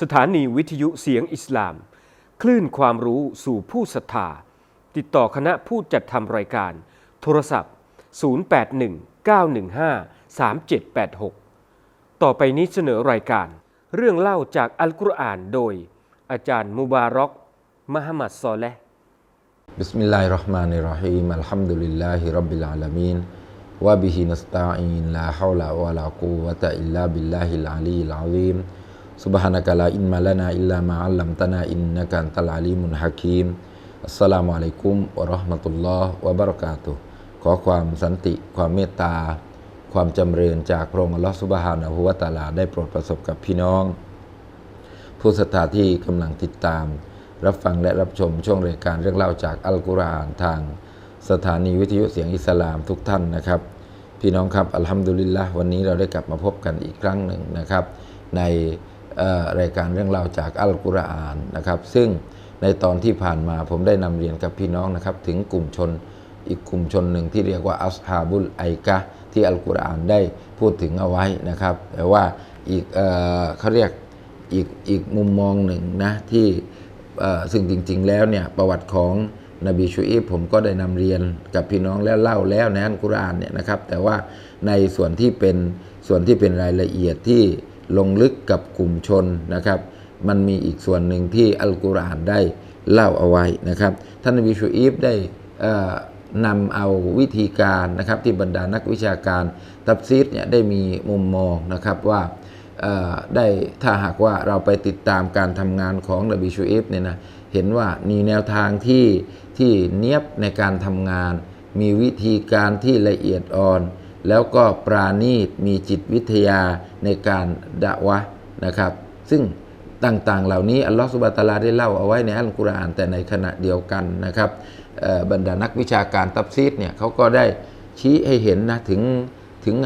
สถานีวิทยุเสียงอิสลาม คลื่นความรู้สู่ผู้ศรัทธา ติดต่อคณะผู้จัดทำรายการ โทรศัพท์ 0819153786 ต่อไปนี้เสนอรายการ เรื่องเล่าจากอัลกุรอานโดย อาจารย์มุบารอกมหมัดซอเละบิสมิลลาฮิรราะห์มานิรราะฮีมอัลฮัมดุลิลลาฮิรับบิลอาลามีนวะบิฮินัสตาอีนลาฮาวลาวะลากูวะตะอิลลาบิลลาฮิลอาลีลอซีม سبحانك لا علم لنا إلا ما علمتنا إنك أنت العليم الحكيم السلام عليكم ورحمة الله وبركاته ขอความสันติความเมตตา ความจำเริญจากพระองค์อัลลอฮฺซุบฮานะฮูวะตะอาลาได้โปรดประสบกับพี่น้อง ผู้ศรัทธาที่กำลังติดตาม รับฟังและรับชมช่วงรายการเรื่องเล่าจากอัลกุรอานทาง สถานีวิทยุเสียงอิสลามทุกท่านนะครับ พี่น้องครับอัลฮัมดุลิลละวันนี้เราได้กลับมาพบกันอีกครั้งหนึ่งนะครับ ในเอ่อ รายการเรื่องเล่าจากอัลกุรอานนะครับ ซึ่งในตอนที่ผ่านมาผมได้นำเรียนกับพี่น้องนะครับ ถึงกลุ่มชนอีกกลุ่มชนหนึ่งที่เรียกว่าอัสฮาบุลไอกะที่อัลกุรอานได้พูดถึงเอาไว้นะครับ แต่ว่าอีกเออเขาเรียกอีกอีกมุมมองหนึ่งนะที่ซึ่งจริง ๆ แล้วเนี่ยประวัติของนบีชูอีฟผมก็ได้นำเรียนกับพี่น้องแล้วเล่าแล้วในอัลกุรอานเนี่ยนะครับ แต่ว่าในส่วนที่เป็นส่วนที่เป็นรายละเอียดที่ ลงลึกกับกลุ่มชนนะครับ มันมีอีกส่วนหนึ่งที่อัลกุรอานได้เล่าเอาไว้นะครับ ท่านนบีชูอีฟได้นำเอาวิธีการนะครับที่บรรดานักวิชาการตับซีดเนี่ยได้มีมุมมองนะครับว่าได้ถ้าหากว่าเราไปติดตามการทำงานของนบีชูเอฟเนี่ยนะเห็นว่ามีแนวทางที่ที่เนียบในการทำงาน มีวิธีการที่ละเอียดอ่อน แล้วก็ปราณีตมีจิตวิทยาในการดะวะนะครับ ซึ่งต่างๆ เหล่านี้อัลลอฮฺสุบะตาลาได้เล่าเอาไว้ในอัลกุรอานแต่ในขณะเดียวกันนะครับบรรดานักวิชาการตับซีดเนี่ยเขาก็ได้ชี้ให้เห็นนะถึงถึง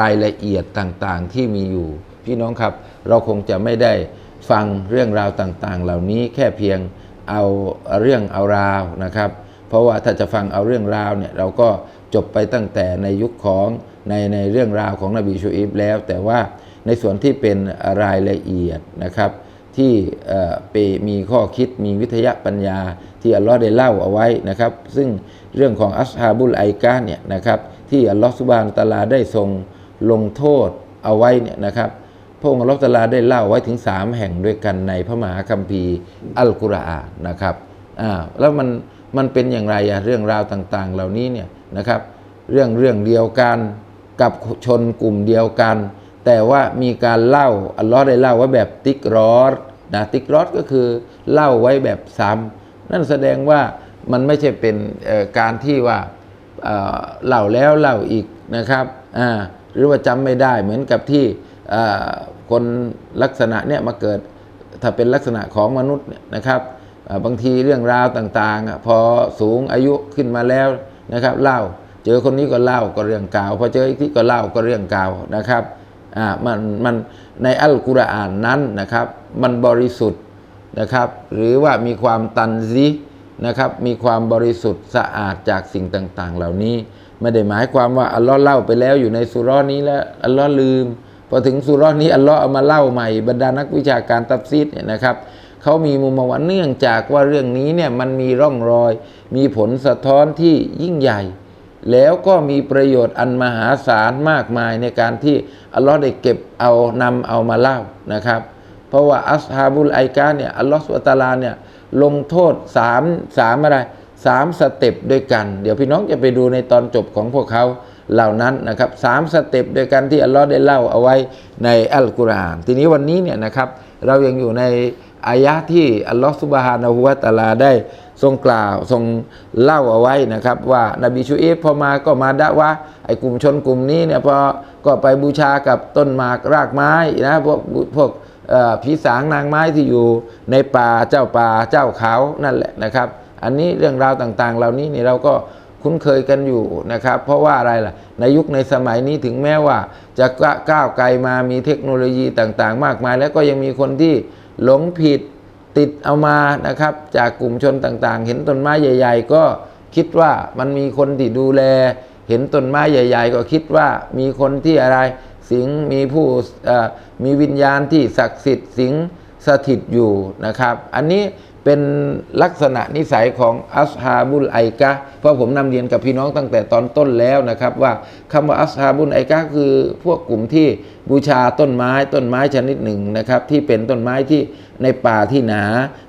รายละเอียดต่างๆที่มีอยู่ พี่น้องครับเราคงจะไม่ได้ฟังเรื่องราวต่างๆ เหล่านี้แค่เพียงเอาเรื่องเอาราวนะครับ เพราะว่าถ้าจะฟังเอาเรื่องราวเนี่ยเราก็ จบไปตั้งแต่ในยุคของในในเรื่องราวของนบีชูอิบแล้ว แต่ว่าในส่วนที่เป็นรายละเอียดนะครับที่เอ่อไปมีข้อคิดมีวิทยาปัญญาที่อัลลอฮ์ได้เล่าเอาไว้นะครับ ซึ่งเรื่องของอัสฮาบุลไอกะห์เนี่ยนะครับที่อัลลอฮ์สุบานตาลาได้ทรงลงโทษเอาไว้เนี่ยนะครับพระองค์อัลลอฮ์ตาลาได้เล่าไว้ถึง 3 แห่งด้วยกันในพระมหาคัมภีร์อัลกุรอานนะครับอ่าแล้วมัน มันเป็นอย่างไรอะเรื่องราวต่างๆ เหล่านี้เนี่ยนะครับเรื่องเรื่องเดียวกันกับชนกลุ่มเดียวกัน แต่ว่ามีการเล่าอัลลอฮ์ได้เล่าไว้แบบติกรอสนะติกรอสก็คือเล่าไว้แบบซ้ำนั่นแสดงว่ามันไม่ใช่เป็นการที่ว่าเล่าแล้วเล่าอีกนะครับหรือว่าจำไม่ได้เหมือนกับที่คนลักษณะเนี่ยมาเกิดถ้าเป็นลักษณะของมนุษย์นะครับ บางทีเรื่องราวต่างๆ พอสูงอายุขึ้นมาแล้วนะครับเล่าเจอคนนี้ก็เล่าก็เรื่องเก่าพอเจออีกที่ก็เล่าก็เรื่องเก่านะครับอ่ามันมันในอัลกุรอานนั้นนะครับ มันบริสุทธิ์นะครับ หรือว่ามีความตันซินะครับมีความบริสุทธิ์สะอาดจากสิ่งต่าง ๆ เหล่านี้ไม่ได้หมายความว่าอัลลอฮ์เล่าไปแล้วอยู่ในสุราะห์นี้แล้วอัลลอฮ์ลืมพอถึงสุราะห์นี้อัลลอฮ์เอามาเล่าใหม่บรรดานักวิชาการตัฟซีดเนี่ยนะครับ เขามีมุมมองว่าเนื่องจากว่าเรื่องนี้เนี่ยมันมีร่องรอย มีผลสะท้อนที่ยิ่งใหญ่ แล้วก็มีประโยชน์อันมหาศาลมากมายในการที่อัลลอฮ์ได้เก็บเอานำเอามาเล่านะครับ เพราะว่าอัสฮาบุลไอกาเนี่ยอัลลอฮ์สุตาลาเนี่ยลงโทษสามสามอะไรสามสเต็ปด้วยกัน เดี๋ยวพี่น้องจะไปดูในตอนจบของพวกเขาเหล่านั้นนะครับสามสเต็ปด้วยกันที่อัลลอฮ์ได้เล่าเอาไว้ในอัลกุรอาน ทีนี้วันนี้เนี่ยนะครับเรายังอยู่ใน อายะที่อัลลอฮ์สุบฮานะฮูวะตะอาลาได้ทรงกล่าวทรงเล่าเอาไว้นะครับ ว่านบีชูเอฟพอมาก็มาดะว่าไอ้กลุ่มชนกลุ่มนี้เนี่ยพอก็ไปบูชากับต้นหมากรากไม้นะพวกพวกผีสางนางไม้ที่อยู่ในป่าเจ้าป่าเจ้าเขานั่นแหละนะครับ อันนี้เรื่องราวต่างๆ เหล่านี้นี่เราก็คุ้นเคยกันอยู่นะครับ เพราะว่าอะไรล่ะ ในยุคในสมัยนี้ถึงแม้ว่าจะก้าวไกลมามีเทคโนโลยีต่างๆ มากมาย แล้วก็ยังมีคนที่ หลงผิดติดเอามานะครับ จากกลุ่มชนต่างๆ เห็นต้นไม้ใหญ่ ๆ ก็คิดว่ามันมีคนที่ดูแล เห็นต้นไม้ใหญ่ ๆ ก็คิดว่ามีคนที่อะไรสิงมีผู้มีวิญญาณที่ศักดิ์สิทธิ์สิงสถิตอยู่นะครับ อันนี้ เป็นลักษณะนิสัยของอัสฮาบุลไอกะเพราะผมนำเรียนกับพี่น้องตั้งแต่ตอนต้นแล้วนะครับ ว่าคำว่าอัสฮาบุลไอกะคือพวกกลุ่มที่บูชาต้นไม้ต้นไม้ชนิดหนึ่งนะครับ ที่เป็นต้นไม้ที่ในป่าที่หนา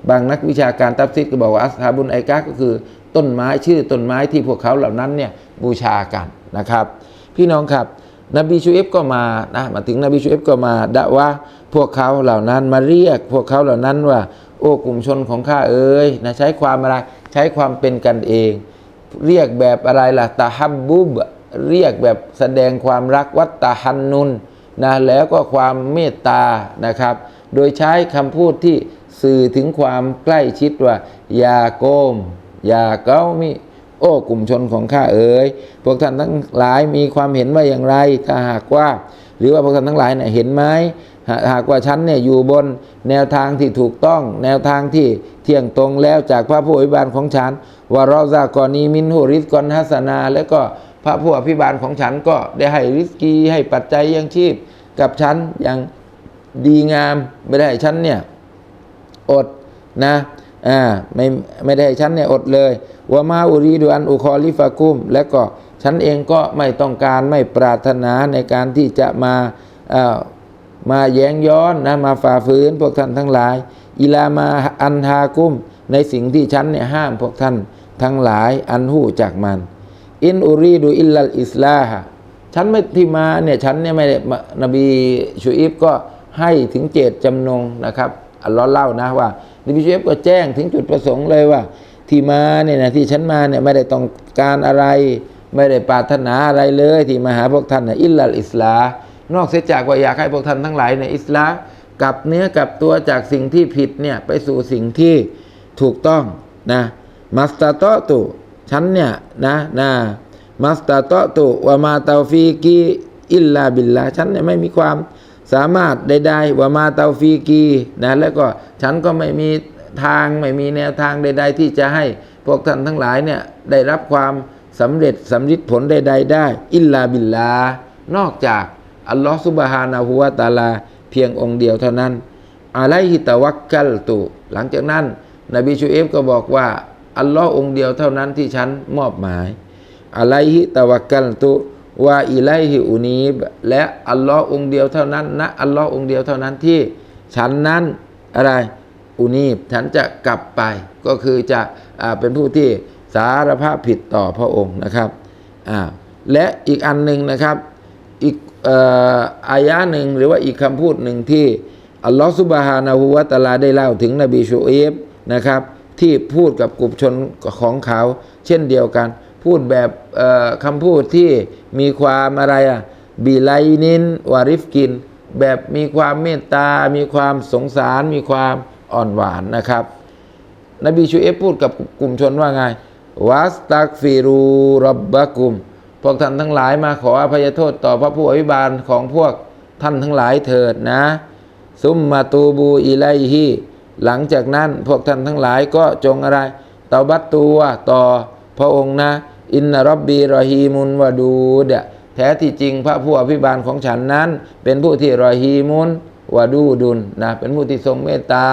บางนักวิชาการตัฟซิดก็บอกว่าอัสฮาบุลไอกะก็คือต้นไม้ชื่อต้นไม้ที่พวกเขาเหล่านั้นเนี่ยบูชากันนะครับ พี่น้องครับนบีชูเอฟก็มานะมาถึงนบีชูเอฟก็มาดะว่าพวกเขาเหล่านั้นมาเรียก พวกเขาเหล่านั้นว่า โอ้กลุ่มชนของข้าเอ๋ยนะใช้ความอะไรใช้ความเป็นกันเอง เรียกแบบอะไรล่ะตาฮับบุบเรียกแบบแสดงความรักวัตตาฮันนุนนะแล้วก็ความเมตตานะครับ โดยใช้คำพูดที่สื่อถึงความใกล้ชิดว่ายาโกมยาเกามิโอ้กลุ่มชนของข้าเอ๋ยพวกท่านทั้งหลายมีความเห็นว่าอย่างไร ถ้าหากว่า หรือว่าพวกท่านทั้งหลายเนี่ยเห็นไหม หากว่าฉันเนี่ยอยู่บนแนวทางที่ถูกต้อง แนวทางที่เที่ยงตรงแล้วจากพระผู้อภิบาลของฉันวารอซากอนีมินหูริสกอนฮัสนา แล้วก็พระผู้อภิบาลของฉันก็ได้ให้ริสกีให้ปัจจัยยังชีพ กับฉันอย่างดีงามไม่ได้ให้ฉันเนี่ยอดนะอ่าไม่ไม่ได้ให้ฉันเนี่ยอดเลยว่ามาอุรีดูอันอุคอลิฟากุม และก็ฉันเองก็ไม่ต้องการไม่ปรารถนาในการที่จะมาอ่อ มาแย้งย้อนนะมาฝ่าฝืนพวกท่านทั้งหลาย อิลามาอันฮากุม ในสิ่งที่ฉันเนี่ยห้ามพวกท่านทั้งหลายอันหู้จากมัน อินอุรีดูอิลลัลอิสลาฮะฉันไม่ที่มาเนี่ยฉันเนี่ยไม่ได้นบีชูอิฟก็ให้ถึงเจตจำนงนะครับอัลลอฮ์เล่านะว่านบีชูอิฟก็แจ้งถึงจุดประสงค์เลยว่า ที่มาเนี่ยนะที่ฉันมาเนี่ยไม่ได้ต้องการอะไร ไม่ได้ปรารถนาอะไรเลยที่มาหาพวกท่านนะอิลลัลอิสลา นอกเสียจากว่าอยากให้พวกท่านทั้งหลายในอิสลามกลับเนื้อกลับตัวจากสิ่งที่ผิดเนี่ยไปสู่สิ่งที่ถูกต้องนะมัสตาโตตุฉันเนี่ยนะนะมัสตาโตตุวามาเตาฟีกีอิลลาบิลลาฉันเนี่ยไม่มีความสามารถใดๆวามาเตาฟีกีนะแล้วก็ฉันก็ไม่มีทางไม่มีแนวทางใด ๆ ที่จะให้พวกท่านทั้งหลายเนี่ยได้รับความสำเร็จสำฤทธิผลใด ๆ ได้ อิลลาบิลลานอกจาก อัลลอฮฺซุบฮานะฮูวตาลา เพียงองค์เดียวเท่านั้นอะไลฮิตะวักกัลตุ หลังจากนั้น นบีชูเอฟก็บอกว่า อัลลอฮ์องค์เดียวเท่านั้นที่ฉันมอบหมายอะไลฮิตะวักกัลตุว่าอิไลฮิอุนีบและอัลลอฮ์องค์เดียวเท่านั้นนะอัลลอฮ์องค์เดียวเท่านั้นที่ฉันนั้นอะไรอุนีบฉันจะกลับไป ก็คือจะอเป็นผู้ที่สารภาพผิดต่อพระองค์นะครับอ่าและอีกอันหนึ่งนะครับ อายะหนึ่งหรือว่าอีกคำพูดหนึ่งที่อัลลอฮฺซุบฮานะฮูวะตาลาได้เล่าถึงนบีชูเอฟนะครับที่พูดกับกลุ่มชนของเขา เช่นเดียวกัน พูดแบบคำพูดที่มีความอะไรอะบีไลนินวาริฟกิน แบบมีความเมตตา มีความสงสาร มีความอ่อนหวานนะครับ นบีชูเอฟพูดกับกลุ่มชนว่าไงวัสตักฟิรูรับบะกุม พวกท่านทั้งหลายมาขออภัยโทษต่อพระผู้อภิบาลของพวกท่านทั้งหลายเถิดนะ ซุมมาตูบูอิไลฮีหลังจากนั้นพวกท่านทั้งหลายก็จงอะไรเตาบัตตัวต่อพระองค์นะ อินนารบบีรอฮีมุนวาดูดแท้ที่จริงพระผู้อภิบาลของฉันนั้น เป็นผู้ที่รอฮีมุนวาดูดุลนะเป็นผู้ที่ทรงเมตตา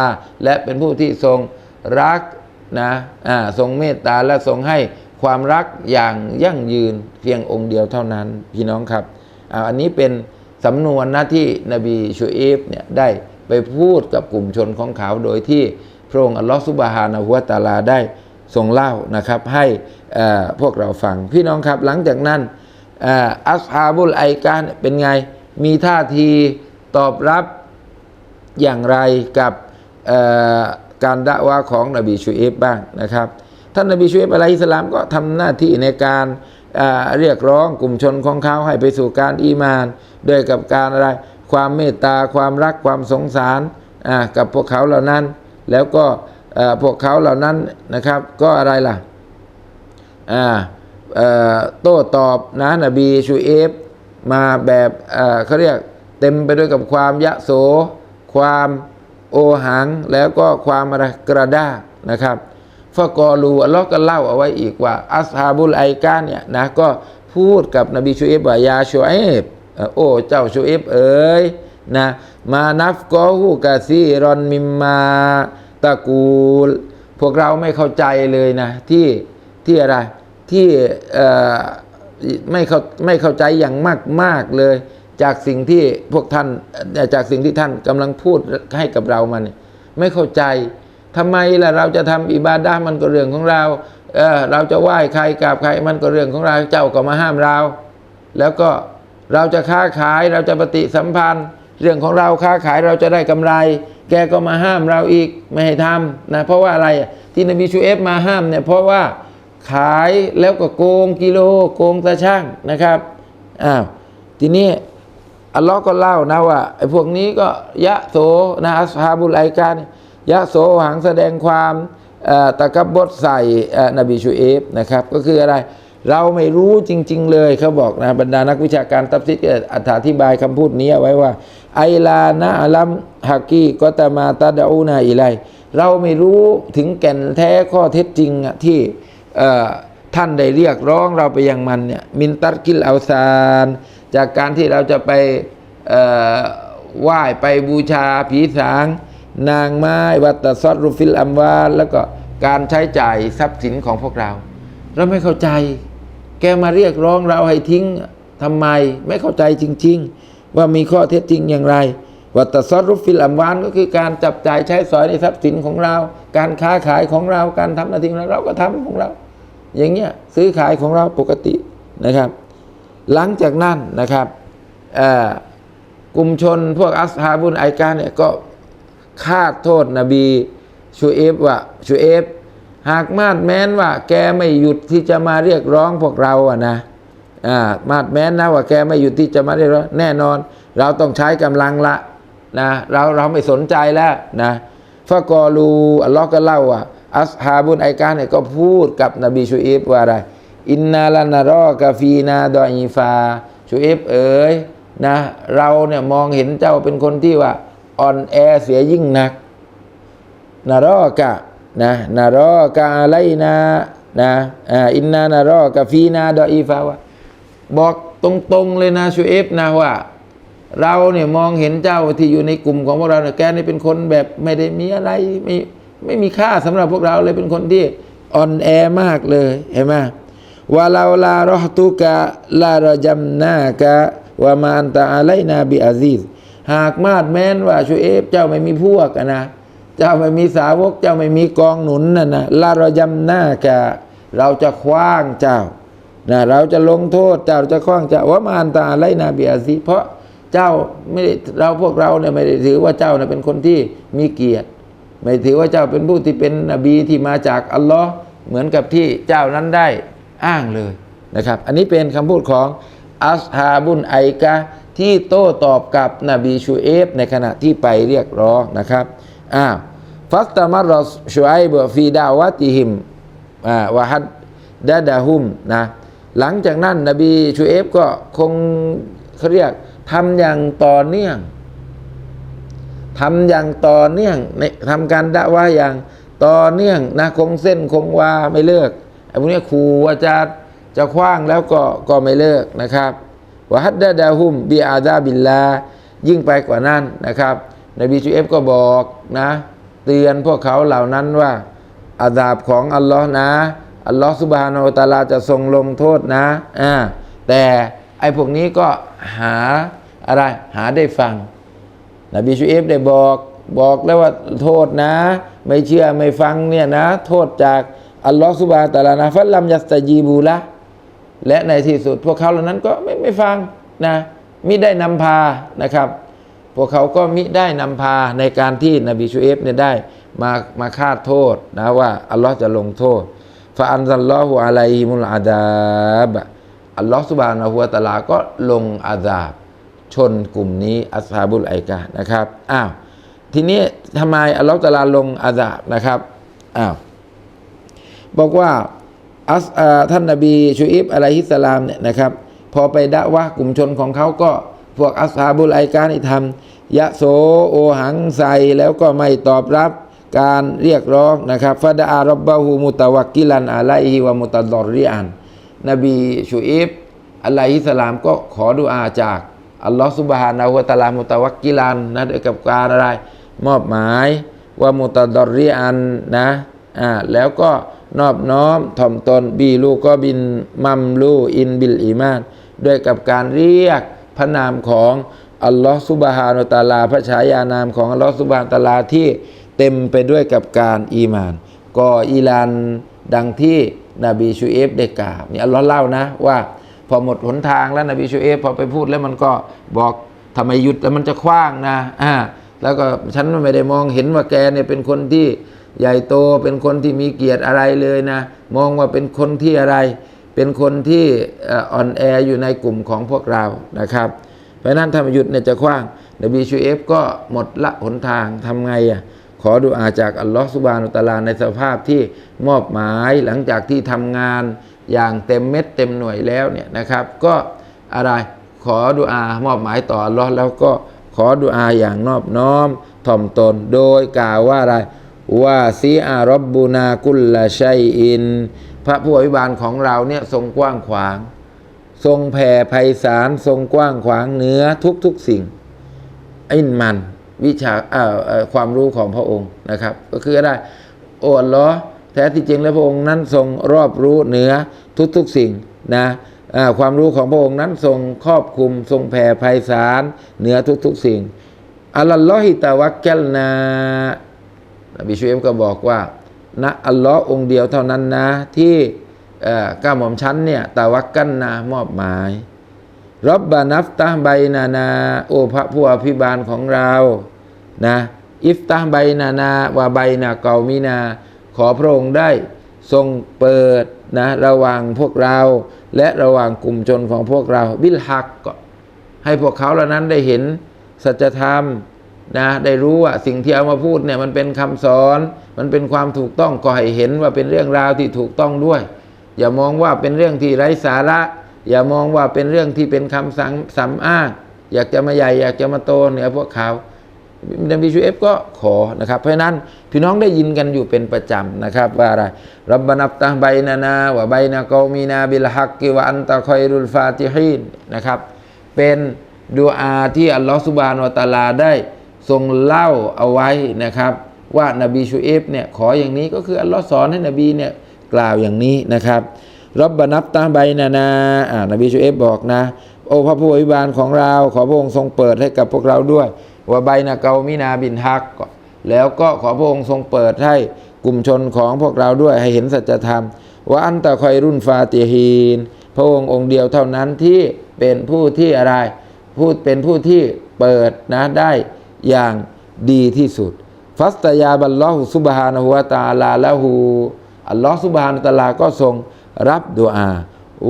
และเป็นผู้ที่ทรงรักนะอ่าทรงเมตตาและทรงให้ ความรักอย่างยั่งยืนเพียงองค์เดียวเท่านั้นพี่น้องครับอันนี้เป็นสำนวนนะที่นบีชูเอฟเนี่ยได้ไปพูดกับกลุ่มชนของเขาโดยที่พระองค์อัลลอฮฺซุบฮานะฮุวะตาลาได้ทรงเล่านะครับให้พวกเราฟัง พี่น้องครับหลังจากนั้นอัสฮาบุลไอกานเป็นไงมีท่าทีตอบรับอย่างไรกับการดะวะของนบีชูเอฟบ้างนะครับ ท่านนบีชูเอฟอะลัยฮิสลามก็ทำหน้าที่ในการเรียกร้องกลุ่มชนของเขาให้ไปสู่การอีมานด้วยกับการอะไร ความเมตตาความรักความสงสารกับพวกเขาเหล่านั้น แล้วก็พวกเขาเหล่านั้นนะครับ ก็อะไรล่ะโต้ตอบนะนบีชูเอฟมาแบบเขาเรียกเต็มไปด้วยกับความยะโส ความโอหัง แล้วก็ความอะไรกระด้างนะครับ ฟะกอลูอัลลอฮ์ก็เล่าเอาไว้อีกว่า อัสฮาบุลไอกาเนี่ยนะก็พูดกับนบีชูเอฟว่ายาชูเอฟโอ้เจ้าชูเอฟเอ๋ยนะมานัฟกอฮูกะซีรอนมิมมาตะกูล พวกเราไม่เข้าใจเลยนะ ที่ที่อะไรที่ไม่เข้าไม่เข้าใจอย่างมากมากเลย จากสิ่งที่พวกท่านจากสิ่งที่ท่านกำลังพูดให้กับเรามันยไม่เข้าใจ ทำไมล่ะเราจะทำอิบาดะมันก็เรื่องของเราเออเราจะไหว้ใครกราบใครมันก็เรื่องของเราเจ้าก็มาห้ามเรา แล้วก็เราจะค้าขายเราจะปฏิสัมพันธ์ เรื่องของเราค้าขายเราจะได้กำไร แกก็มาห้ามเราอีกไม่ให้ทำนะเพราะว่าอะไรที่นบีชูเอฟมาห้ามเนี่ยเพราะว่าขายแล้วก็โกงกิโลโกงตาช่างนะครับอ้าวทีนี้อัลลอฮ์ก็เล่านะว่าไอ้พวกนี้ก็ยะโสนะอัสฮาบุลไอกาเนี่ ยะโสหังแสดงความตะกับบดใส่นบีชูเอฟนะครับ ก็คืออะไรเราไม่รู้จริง ๆ เลยเขาบอกนะบรรดานักวิชาการตัฟซิดอธิบายคำพูดนี้ไว้ว่า ไอลานะอัลัมฮักกีก็ตามาตาดาอูนาอิไลเราไม่รู้ถึงแก่นแท้ข้อเท็จจริงที่ท่านได้เรียกร้องเราไปยังมันเนี่ยมินตัดกิลเอาซานจากการที่เราจะไปไหว้ไปบูชาผีสาง นางไม้วัตซอดรุฟิลอัมวาลแล้วก็การใช้จ่ายทรัพย์สินของพวกเรา เราไม่เข้าใจ แกมาเรียกร้องเราให้ทิ้งทำไมไม่เข้าใจจริง ๆ ว่ามีข้อเท็จจริงอย่างไรวัตซอดรุฟิลอัมวานก็คือการจับจ่ายใช้สอยในทรัพย์สินของเรา การค้าขายของเราการทำหน้าที่ของเราเราก็ทำของเรา อย่างเงี้ยซื้อขายของเราปกตินะครับ หลังจากนั้นนะครับกลุ่มชนพวกอัสฮาบุนไอการเนี่ยก็ คาดโทษนบีชูเอฟว่าชูเอฟหากมาดแม้นว่า แกไม่หยุดที่จะมาเรียกร้องพวกเราอะนะอ่ามาดแม้นนะว่าแกไม่หยุดที่จะมาเรียกร้องแน่นอน เราต้องใช้กำลังละนะเราเราไม่สนใจแล้วนะฟะกอลูอัลลอฮ์ก็เล่าว่าอัสฮาบุนไอการเนี่ยก็พูดกับนบีชูเอฟว่าอะไรอินนาลานารอกาฟีนาดออีฟาชูเอฟเอ๋ยนะเราเนี่ยมองเห็นเจ้าเป็นคนที่ว่า อ่อนแอเสียยิ่งนักนารอกะนะนารอกะอะไรนะนะอินนานารอกะฟีนาดออีฟาวะบอกตรงๆเลยนะชูเอฟนะว่า เราเนี่ยมองเห็นเจ้าที่อยู่ในกลุ่มของพวกเราเนี่ยแกนี่เป็นคนแบบไม่ได้มีอะไรไม่ไม่มีค่าสำหรับพวกเราเลยเป็นคนที่อ่อนแอมากเลยเห็นไหมว่าลาลารอตุกะลารจัมนากะวามาอันตะอะไลนาบิอาซีซ หากมาดแม้นว่าชูเอฟเจ้าไม่มีพวกนะเจ้าไม่มีสาวก เจ้าไม่มีกองหนุนนะนะลารยำหน้ากะเราจะคว้างเจ้านะเราจะลงโทษเจ้าจะคว้างเจ้าว่ามานตาไลนาเบียซีเพราะเจ้าไม่ได้เราพวกเราเนี่ยไม่ได้ถือว่าเจ้าเนี่ยเป็นคนที่มีเกียรติ ไม่ถือว่าเจ้าเป็นผู้ที่เป็นนบีที่มาจากอัลลอฮ์เหมือนกับที่เจ้านั้นได้อ้างเลยนะครับ อันนี้เป็นคำพูดของอัสฮาบุนไอกะ ที่โต้ตอบกับนบีชูเอฟในขณะที่ไปเรียกร้องนะครับอ้าฟัสตามารอชูไอบฟีดาวะติฮิมอ่าวะฮัดดะดะฮุมนะหลังจากนั้นนบีชูเอฟก็คงเขาเรียกทำอย่างต่อเนื่องทำอย่างต่อเนื่องในทำการดะว่าอย่างต่อเนื่องนะคงเส้นคงวาไม่เลิกไอ้พวกเนี้ยครูอาจารย์จะคว้างแล้วก็ก็ไม่เลิกนะครับ วะฮัดดะดาฮุมบีอาดาบิลลายิ่งไปกว่านั้นนะครับนบีชูเอฟก็บอกนะเตือนพวกเขาเหล่านั้นว่าอาดาบของอัลลอฮ์นะอัลลอฮ์สุบฮานาอัลตาลาจะทรงลงโทษนะอ่าแต่ไอ้พวกนี้ก็หาอะไรหาได้ฟัง นบีชูเอฟได้บอกบอกแล้วว่าโทษนะ ไม่เชื่อไม่ฟังเนี่ยนะ โทษจากอัลลอฮฺสุบฮานะตะอาลานะฟัลลัมยัสตะจีบูละ และในที่สุดพวกเขาเหล่านั้นก็ไม่ไม่ฟังนะมิได้นำพานะครับ พวกเขาก็มิได้นำพาในการที่นบีชูเอฟเนี่ยได้มามาคาดโทษนะว่าอัลลอฮ์จะลงโทษฟาอันซัลลอฮุอะลัยฮิมุลอาดาบอัลลอฮ์สุบานะฮุวตะลาก็ลงอาดาบชนกลุ่มนี้อัสฮาบุลไอกานะครับอ้าวทีนี้ทำไมอัลลอฮฺตะลาลงอาซาบนะครับอ้าวบอกว่า อัสท่านนบีชูอิบอะลัยฮิสสลามเนี่ยนะครับ พอไปดะว่ากลุ่มชนของเขาก็พวกอัสฮาบุลไอกานี่ทำยะโสโอหังใส่แล้วก็ไม่ตอบรับการเรียกร้องนะครับฟาดาอารับบาหูมุตะวักกิลันอะไลฮิวะมุตะดอริอัน นบีชูอิบอะลัยฮิสสลามก็ขอดุอาจากอัลลอฮฺสุบฮานาหัวตะอาลามุตะวักกิลันนะด้วกับการอะไร มอบหมายว่ามุตะดอริอันนะอ่าแล้วก็ นอบน้อมถ่อมตนบีลูก็บินมัมลูอินบิลอีมานด้วยกับการเรียกพระนามของอัลลอฮฺสุบฮานุตาลา พระฉายานามของอัลลอฮฺสุบฮานุตาลาที่เต็มไปด้วยกับการอีมาน ก็อีลานดังที่นบีชูเอฟได้กล่าวนี่อัลลอฮ์เล่านะว่าพอหมดหนทางแล้วนบีชูเอฟพอไปพูดแล้วมันก็บอกทำไมหยุดแล้วมันจะคว้างนะอ่าแล้วก็ฉันไม่ได้มองเห็นว่าแกเนี่ยเป็นคนที่ ใหญ่โตเป็นคนที่มีเกียรติอะไรเลยนะ มองว่าเป็นคนที่อะไร เป็นคนที่อ่อนแออยู่ในกลุ่มของพวกเรานะครับ เพราะนั้นถ้ามันหยุดเนี่ยจะคว้างนบีชูเอฟก็หมดละหนทางทำไงอะขอดุอาจากอัลลอฮฺสุบานุตะอาลาในสภาพที่มอบหมายหลังจากที่ทำงานอย่างเต็มเม็ดเต็มหน่วยแล้วเนี่ยนะครับ ก็อะไรขอดุอามอบหมายต่ออัลลอฮ์แล้วก็ขอดุอาอย่างนอบน้อมถ่อมตนโดยกล่าวว่าอะไร ว่าซีอารบบูนากุลละชัยอิน พระผู้อภิบาลของเราเนี่ยทรงกว้างขวาง ทรงแผ่ไพศาลทรงกว้างขวางเหนือทุกๆสิ่ง อินมันวิชาความรู้ของพระองค์นะครับ ก็คืออะไรโอ้ลลอแท้ที่จริงแล้วพระองค์นั้นทรงรอบรู้เหนือทุกๆสิ่งนะความรู้ของพระองค์นั้นทรงครอบคลุม ทรงแผ่ไพศาลเหนือทุกๆสิ่งอัลลอฮิตะวักแกลนา นบีชูเอฟก็บอกว่านะอัลลอฮ์องเดียวเท่านั้นนะ ที่ก้าหม่อมชั้นเนี่ยตะวักกันนามอบหมายรับบานัฟตาใบนานา โอพระผู้อภิบาลของเรานะอิฟตาใบนานาวาใบนาเกามินา ขอพระองค์ได้ทรงเปิดนะระหว่างพวกเราและระหว่างกลุ่มชนของพวกเรา บิลฮักก็ให้พวกเขาเหล่านั้นได้เห็นสัจธรรม นะได้รู้ว่าสิ่งที่เอามาพูดเนี่ยมันเป็นคำสอน มันเป็นความถูกต้องก็ให้เห็นว่าเป็นเรื่องราวที่ถูกต้องด้วย อย่ามองว่าเป็นเรื่องที่ไร้สาระ อย่ามองว่าเป็นเรื่องที่เป็นคำสั่งสำอ้าง อยากจะมาใหญ่อยากจะมาโตเหนือพวกเขานบีชูเอฟก็ขอนะครับ เพราะนั้นพี่น้องได้ยินกันอยู่เป็นประจำนะครับว่าอะไรรับบานับตาใบนานาวะใบนากอมีนาบิลฮักกิวอันตะคอยรุลฟาติฮีนนะครับ เป็นดูอาที่อัลลอฮฺสุบานวะตะอาลาได้ ทรงเล่าเอาไว้นะครับ ว่านบีชูเอฟเนี่ยขออย่างนี้ก็คืออัลลอฮ์สอนให้นบีเนี่ยกล่าวอย่างนี้นะครับรับบานับตาใบนานาอ่านบีชูเอฟบอกนะ โอ้พระผู้อภิบาลของเรา ขอพระองค์ทรงเปิดให้กับพวกเราด้วยว่าใบนาเกามินาบินฮัก แล้วก็ขอพระองค์ทรงเปิดให้กลุ่มชนของพวกเราด้วยให้เห็นสัจธรรม ว่าอันตะคอยรุ่นฟาติฮีน พระองค์องค์เดียวเท่านั้นที่เป็นผู้ที่อะไร พูดเป็นผู้ที่เปิดนะได้ อย่างดีที่สุด ฟัสตยาบัลลอฮุซุบฮานะฮูวะตาลาละหูอัลลอฮ์ซุบฮานะตาลาก็ทรงรับดุอา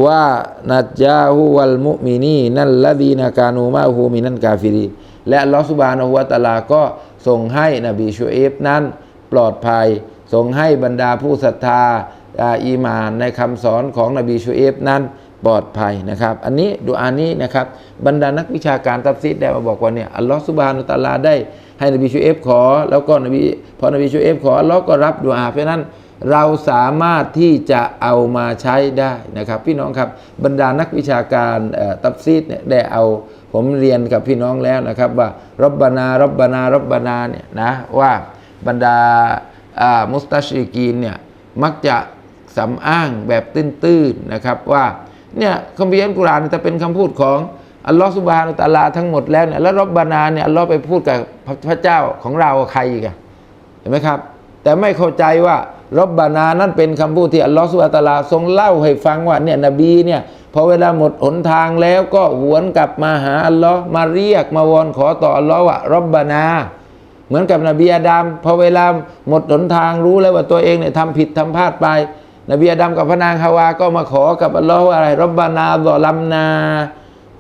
ว่านัจจาฮูวัลมุมินีนั่นละดีนากานูมาฮูมินันกาฟิรีและอัลลอฮ์ซุบฮานะฮูวะตาลาก็ทรงให้นบีชูเอฟนั้นปลอดภัยทรงให้บรรดาผู้ศรัทธาอีมานในคำสอนของนบีชูเอฟนั้น ปลอดภัยนะครับ อันนี้ดูอานี้นะครับบรรดานักวิชาการตัฟซีดได้มาบอกว่าเนี่ยอัลลอฮ์ซุบฮานะฮูวะตาลาได้ให้นบีชูเอฟขอ แล้วก็นบีพอนบีชูเอฟขออัลลอฮ์ก็รับดูอาเพราะนั้นเราสามารถที่จะเอามาใช้ได้นะครับ พี่น้องครับบรรดานักวิชาการตับซีดเนี่ยได้เอาผมเรียนกับพี่น้องแล้วนะครับ ว่ารับบานารับบานารับบานาเนี่ยนะว่าบรรดาอ่ามุสตาชิกีนเนี่ยมักจะสำอ้างแบบตื้นๆนะครับว่า เนี่ยคัมภีร์อัลกุรานจะเป็นคำพูดของอัลลอฮฺสุบฮานุตะอาลาทั้งหมดแล้วเนี่ยแล้วรบบานาเนี่ยอัลลอฮ์ไปพูดกับพระเจ้าของเราใครอีกเห็นไหมครับ แต่ไม่เข้าใจว่ารบบานานั้นเป็นคำพูดที่อัลลอฮฺสุบฮานะฮูวะตะอาลาทรงเล่าให้ฟังว่าเนี่ยนบีเนี่ยพอเวลาหมดหนทางแล้วก็หวนกลับมาหาอัลลอฮ์มาเรียกมาวอนขอต่ออัลลอฮ์ว่ารบบานา เหมือนกับนบีอาดัมพอเวลาหมดหนทางรู้แล้วว่าตัวเองเนี่ยทำผิดทำพลาดไป นบีอาดัมกับพระนางฮาวาก็มาขอกับอัลลอฮ์ว่าอะไรรบบานาดอลัมนา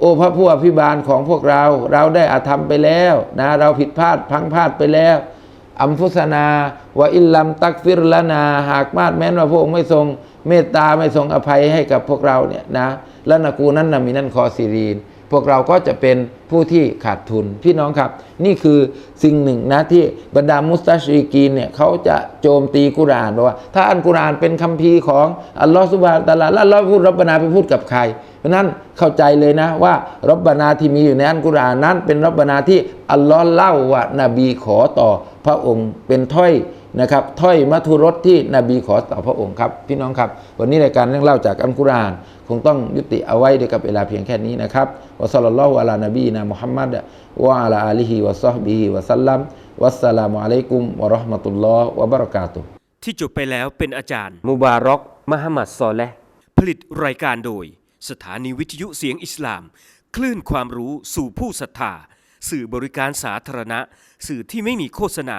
โอ้พระผู้อภิบาลของพวกเรา เราได้อาธรรมไปแล้วนะเราผิดพลาดพังพลาดไปแล้วอัมฟุสนาว่าอิลลัมตักฟิรละนา หากมาดแม้นว่าพระองค์ไม่ทรง เมตตาไม่ทรงอภัยให้กับพวกเราเนี่ยนะและนากูนั้นนามีนั่นคอซีรีน พวกเราก็จะเป็นผู้ที่ขาดทุน พี่น้องครับ นี่คือสิ่งหนึ่งนะที่บรรดามุสตาชิกีนเนี่ยเขาจะโจมตีกุรานบอกว่า ถ้าอันกุรานเป็นคัมภีร์ของอัลลอฮฺสุบานตะลาแล้วอัลลอฮ์พูดรับบานาไปพูดกับใคร เพราะนั้นเข้าใจเลยนะว่ารับบานาที่มีอยู่ในอันกุรานนั้น เป็นรับบานาที่อัลลอฮ์เล่าว่านบีขอต่อพระองค์เป็นถ้อย นะครับถ้อยมัทุรสที่นบีขอต่อพระองค์ครับ พี่น้องครับ วันนี้รายการเรื่องเล่าจากอัลกุรอาน คงต้องยุติเอาไว้ด้วยกับเวลาเพียงแค่นี้นะครับวะซัลลัลลอฮุอะลานบีนะมุฮัมมัดวะอะลาอาลีฮิวะซอฮบิฮิวะสัลลัมวัสสลามุอะลัยกุมวะเราะห์มะตุลลอฮ์วะบะเราะกาตุฮ์ที่จบไปแล้วเป็นอาจารย์ มุบารอกมหมัดซอและห์ผลิตรายการโดย สถานีวิทยุเสียงอิสลาม คลื่นความรู้สู่ผู้ศรัทธาสื่อบริการสาธารณะ สื่อที่ไม่มีโฆษณา